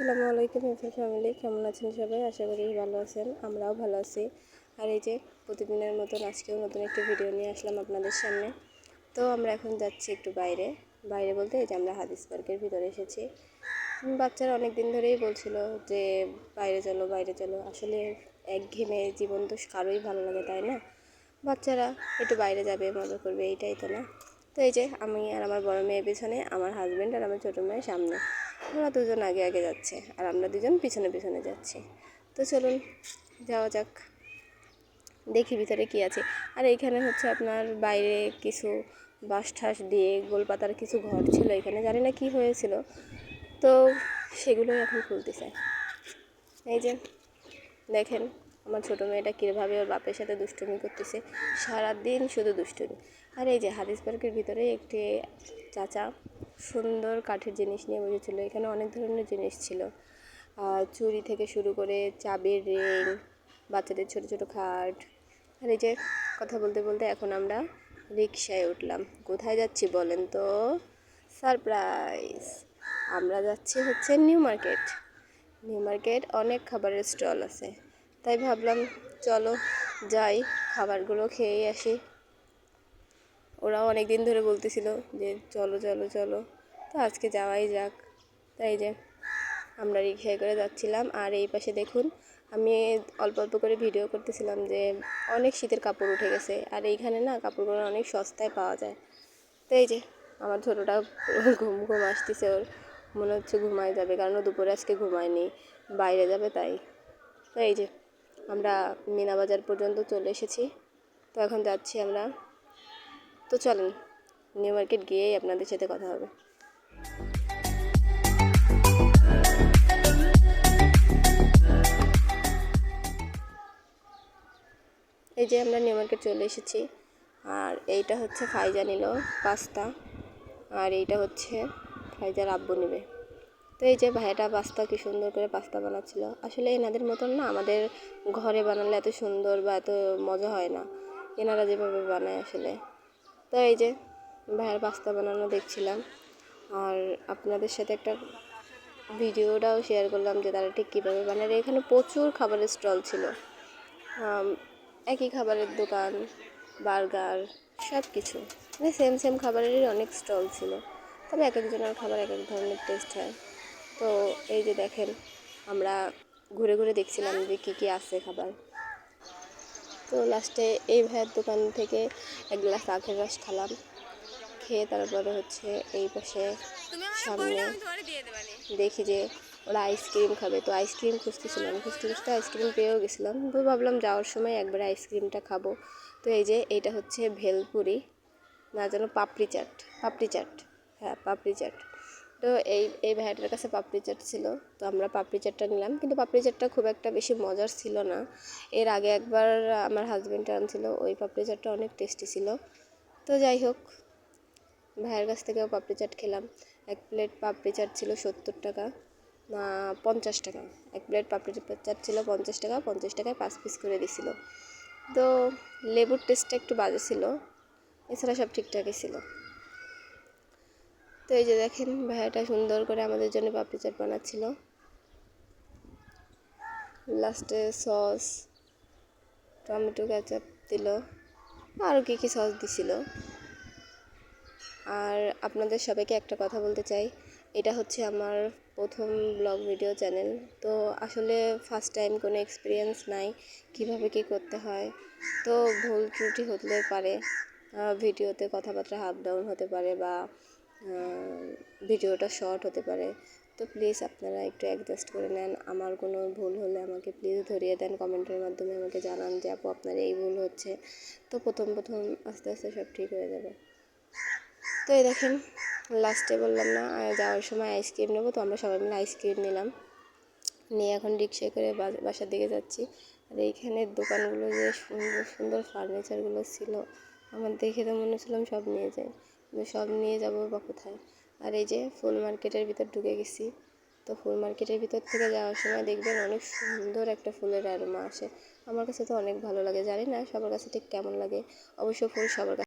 আসসালামু আলাইকুম FA family, কেমন আছেন সবাই? আশা করি ভালো আছেন, আমরাও ভালো আছি। আর এই যে প্রতিদিনের মতন আজকেও নতুন একটি ভিডিও নিয়ে আসলাম আপনাদের সামনে। তো আমরা এখন যাচ্ছি একটু বাইরে। বাইরে বলতে এই যে আমরা হাদিস পার্কের ভিতরে এসেছি। বাচ্চারা অনেক দিন ধরেই বলছিল যে, বাইরে চলো বাইরে চলো। আসলে একঘেমে জীবন তো কারোই ভালো লাগে তাই না? বাচ্চারা একটু বাইরে যাবে, মজা করবে, এইটাই তো না? তো এই যে আমি আর আমার বড় মেয়ে পিছনে, আমার হাজব্যান্ড আর আমার ছোটো মেয়ের সামনে। ওরা দুজন আগে আগে যাচ্ছে আর আমরা দুজন পিছনে পিছনে যাচ্ছি। তো চলুন, যাওয়া যাক। দেখি ভিতরে কি আছে। আর এইখানে হচ্ছে আপনার বাইরে কিছু বাঁশ ঠাস দিয়ে গোলপাতার কিছু ঘর ছিল এখানে, জানি না কি হয়েছিল। তো সেগুলোই এখন খুলতে চাই এই যে, দেখেন আমার ছোটো মেয়েটা কীভাবে ওর বাপের সাথে দুষ্টুমি করতেছে। সারাদিন শুধু দুষ্টুমি। আর এই যে হাদিস পার্কের ভিতরে একটি চাচা সুন্দর কাঠের জিনিস নিয়ে বসেছিল। এখানে অনেক ধরনের জিনিস ছিল। চুরি থেকে শুরু করে চাবির রিং, বাচ্চাদের ছোট ছোট খাট, আর এই যে কথা বলতে বলতে এখন আমরা রিক্সায় উঠলাম। কোথায় যাচ্ছি বলেন তো? সারপ্রাইজ! আমরা যাচ্ছি হচ্ছে নিউ মার্কেট। নিউ মার্কেট অনেক খাবারের স্টল আছে। তাই ভাবলাম, চলো যাই, খাবারগুলো খেয়েই আসি। ওরাও অনেক দিন ধরে বলতেছিল যে, চলো চলো চলো। তো আজকে যাওয়াই যাক। তাই যে, আমরা রিক্সায় করে যাচ্ছিলাম। আর এই পাশে দেখুন, আমি অল্প অল্প করে ভিডিও করতেছিলাম যে, অনেক শীতের কাপড় উঠে গেছে। আর এইখানে না, কাপড়গুলো অনেক সস্তায় পাওয়া যায়। তো এই যে, আমার ছোটোটা ঘুম ঘুম আসতেছে ওর। মনে হচ্ছে ঘুমায় যাবে, কারণ ও দুপুরে আজকে ঘুমায়নি। বাইরে যাবে তাই। তো এই যে, আমরা মিনা বাজার পর্যন্ত চলে এসেছি। তো এখন যাচ্ছি আমরা তো চলেন, নিউ মার্কেট গিয়েই আপনাদের সাথে কথা হবে। এই যে আমরা নিউ মার্কেট চলে এসেছি, আর এইটা হচ্ছে ফাইজা নিল পাস্তা, আর এইটা হচ্ছে ফাইজার আব্বু নেবে। তো এই যে ভাইয়াটা পাস্তা কি সুন্দর করে পাস্তা বানাচ্ছিল। আসলে এনাদের মতন না, আমাদের ঘরে বানালে এত সুন্দর বা এত মজা হয় না। এনারা যেভাবে বানায় আসলে। তো এই যে ভাইয়ের পাস্তা বানানো দেখছিলাম আর আপনাদের সাথে একটা ভিডিওটাও শেয়ার করলাম যে তারা ঠিক কীভাবে বানায় এখানে প্রচুর খাবারের স্টল ছিল। একই খাবারের দোকান, বার্গার সব কিছু মানে সেম সেম খাবারেরই অনেক স্টল ছিল। তবে এক একজনের খাবার এক এক ধরনের টেস্ট হয়। তো এই যে দেখেন, আমরা ঘুরে ঘুরে দেখছিলাম যে কী কী আছে খাবার। তো লাস্টে এই ভাইয়ের দোকান থেকে এক গ্লাস আখের রস খালাম। খেয়ে তারপরে হচ্ছে এই পাশে সামনে দেখি যে ওরা আইসক্রিম খাবে। তো আইসক্রিম খুঁজতেছিলাম খুঁজতে খুঁজতে আইসক্রিম পেয়েও গেছিলাম। তো ভাবলাম যাওয়ার সময় একবার আইসক্রিমটা খাব। তো এই যে এইটা হচ্ছে ভেলপুরি না যেন পাপড়ি চাট পাপড়ি চাট হ্যাঁ পাপড়ি চাট। তো এই এই ভাইয়াটার কাছে পাপড়ি চাট ছিল। তো আমরা পাপড়ি চাটটা নিলাম। কিন্তু পাপড়ি চাটটা খুব একটা বেশি মজার ছিল না। এর আগে একবার আমার হাজব্যান্ডটা আনছিল। ওই পাপড়ি চাটটা অনেক টেস্টি ছিল। তো যাই হোক, ভাইয়ের কাছ থেকেও পাপড়ি চাট খেলাম। এক প্লেট পাপড়ি চাট ছিল সত্তর টাকা। না, পঞ্চাশ টাকা। এক প্লেট পাপড়ি চাট ছিল পঞ্চাশ টাকা। পঞ্চাশ টাকায় পাঁচ পিস করে দিছিল। তো লেবুর টেস্টটা একটু বাজে ছিল। এছাড়া সব ঠিকঠাকই ছিল। তো এই যে দেখেন ভাইয়াটা সুন্দর করে আমাদের জন্য পাপড়ি চাট বানাচ্ছিল। লাস্টে সস, টমেটো ক্যাচাপ দিল, আরও কী কী সস দিছিল। আর আপনাদের সবাইকে একটা কথা বলতে চাই, এটা হচ্ছে আমার প্রথম ব্লগ ভিডিও চ্যানেল। তো আসলে ফার্স্ট টাইম কোনো এক্সপিরিয়েন্স নাই কীভাবে কী করতে হয়। তো ভুল ত্রুটি হতে পারে ভিডিওতে কথাবার্তা আপ ডাউন হতে পারে বা ভিডিওটা শর্ট হতে পারে। তো প্লিজ আপনারা একটু অ্যাডজাস্ট করে নেন। আমার কোনো ভুল হলে আমাকে প্লিজ ধরিয়ে দেন কমেন্টের মাধ্যমে আমাকে জানান যে, আপু, আপনার এই ভুল হচ্ছে। তো প্রথম প্রথম আস্তে আস্তে সব ঠিক হয়ে যাবে। তো এই দেখেন লাস্টে বললাম না যাওয়ার সময় আইসক্রিম নেব। তো আমরা সবাই মিলে আইসক্রিম নিলাম। নিয়ে এখন রিক্সায় করে বাসার দিকে যাচ্ছি। আর এইখানের দোকানগুলো যে সুন্দর সুন্দর ফার্নিচারগুলো ছিল, আমার দেখে তো মনে হচ্ছিলাম সব নিয়ে যাই। কিন্তু সব নিয়ে যাব বা কোথায়? আর এই যে ফুল মার্কেটের ভিতর ঢুকে গেছি। তো ফুল মার্কেটের ভিতর থেকে যাওয়ার সময় দেখবেন অনেক সুন্দর একটা ফুলের অ্যারোমা আসে। আমার কাছে তো অনেক ভালো লাগে, জানি না সবার কাছে ঠিক কেমন লাগে। অবশ্য ফুল সবার কাছে